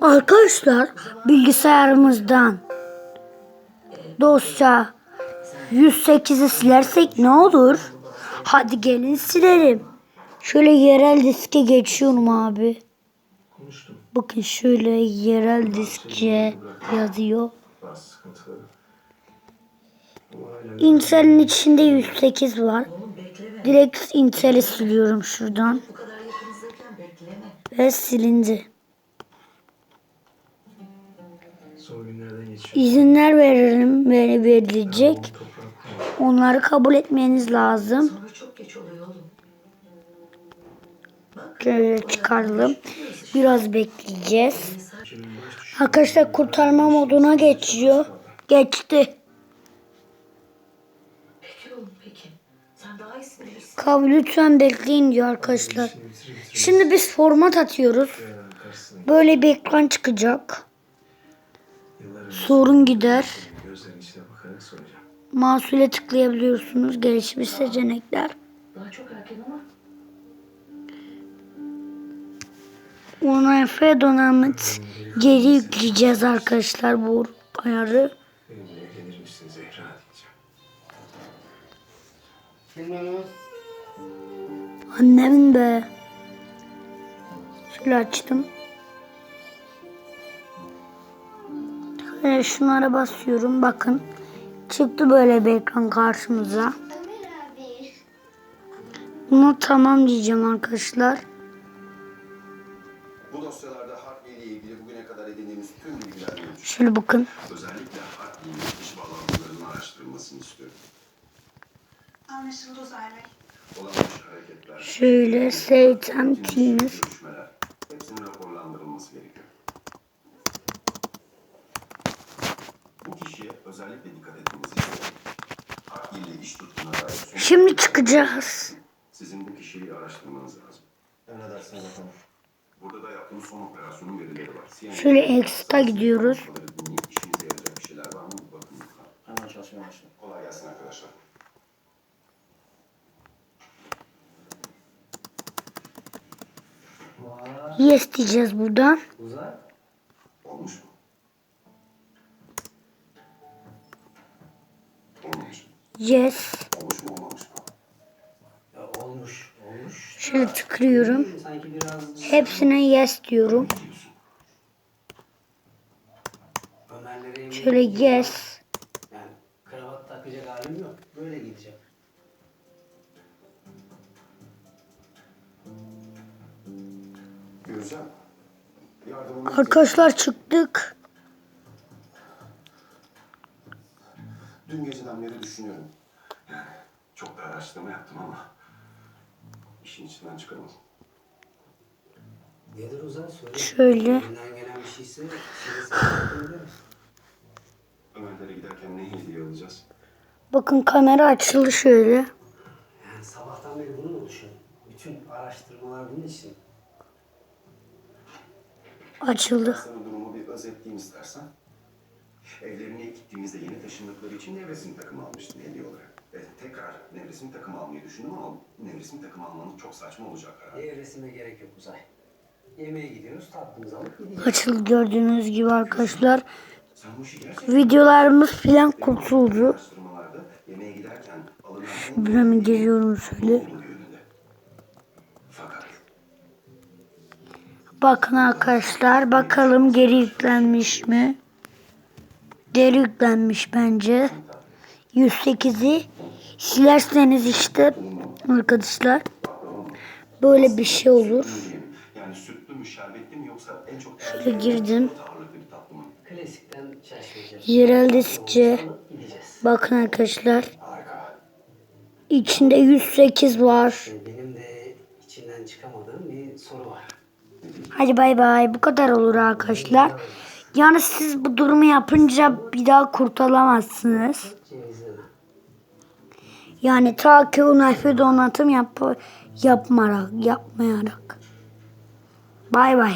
Arkadaşlar bilgisayarımızdan dosya 108'i silersek ne olur? Hadi gelin silelim. Şöyle yerel diske geçiyorum abi. Bakın şöyle yerel diske yazıyor. Intel'in içinde 108 var. Direkt Intel'i siliyorum şuradan. Ve silindi. Son günlerden geçiyor. İzinler verelim ve verilecek. Onları kabul etmeniz lazım. Sonra çok geç oluyor oğlum. Şöyle çıkaralım. Biraz bekleyeceğiz. Arkadaşlar kurtarma moduna geçiyor. Geçti. Kabul lütfen bekleyin diyor arkadaşlar. Şimdi biz format atıyoruz. karşısına Böyle bir ekran çıkacak. Sorun gider. gözlerinin içine bakarak soracağım. Masule tıklayabiliyorsunuz. Gelişmiş seçenekler. Daha çok erken ama UNF donanımı geri yükleyeceğiz arkadaşlar bu ayarı. Annemin be. Şöyle açtım. Şöyle şunlara basıyorum. Bakın. Çıktı böyle bir ekran karşımıza. Bunu tamam diyeceğim arkadaşlar. Bu dosyalarda Hartley ile ilgili bugüne kadar edindiğimiz tüm bilgiler mevcut. Şöyle bakın. Özellikle Hartley'in dış bağlantılarının araştırılmasını istiyorum. Anlaşıldı Uzay Bey. Şöyle Seytem Teams. Özellikle dikkat. Hartley ile iş tuttuğuna dair Şimdi çıkacağız. Sizin bu kişiyi araştırmanız lazım. Emredersiniz efendim. Burada da yaptığımız son operasyonun verileri var. CNN Şöyle Extra gidiyoruz. İşinize yarayacak bir şeyler var mı? Bakın lütfen. Hemen çalışmaya başladım. Kolay gelsin arkadaşlar. Yes diyeceğiz buradan. Uzay. Yes. Olmuş mu olmamış mı? Ya olmuş. Olmuş. Şöyle tıklıyorum. Sanki biraz Hepsine yes diyorum. Şöyle yes. Yani kravat takacak halim yok. Böyle gideceğim. Yardımımı Arkadaşlar çıktık. Dün geceden beri düşünüyorum. Yani çok da araştırma yaptım ama işin içinden çıkamadım. Nedir Uzay söyle. Şöyle. Elinden gelen bir şeyse seni saklayabiliriz. Ömerlere giderken ne hediye alacağız? Bakın kamera açıldı şöyle. Yani sabahtan beri bunu mu düşünüyorsun? Bütün araştırmalar bunun için. Açıldı. Sana durumu bir özetleyeyim istersen. Evlerine gittiğimizde yeni taşındıkları için nevresim takımı almıştım hediye olarak. Ve tekrar nevresim takımı almayı düşündüm ama nevresim takımı almanın çok saçma olacak herhalde. Evresine gerek yok Uzay. Yemeğe gidiyoruz, tatlımızı alıp gideceğiz. Açıldı gördüğünüz gibi arkadaşlar. Sen bu işi gerçekten Videolarımız filan kurtuldu. araştırmalarda yemeğe giderken alınan en Hemen geliyorum şöyle. Bakın arkadaşlar bakalım geri yüklenmiş mi? Geri yüklenmiş bence. 108'i silerseniz işte arkadaşlar böyle bir şey olur. yani sütlü mü şerbetli mi yoksa en çok Şöyle girdim. Yerel diskçe. Bakın arkadaşlar. İçinde 108 var. Ee, Benim de içinden çıkamadığım bir soru var. Hadi bay bay. Bu kadar olur arkadaşlar. Yani siz bu durumu yapınca bir daha kurtulamazsınız. Yani ta ki UNF donatım yap yapmayarak, yapmayarak. Bay bay.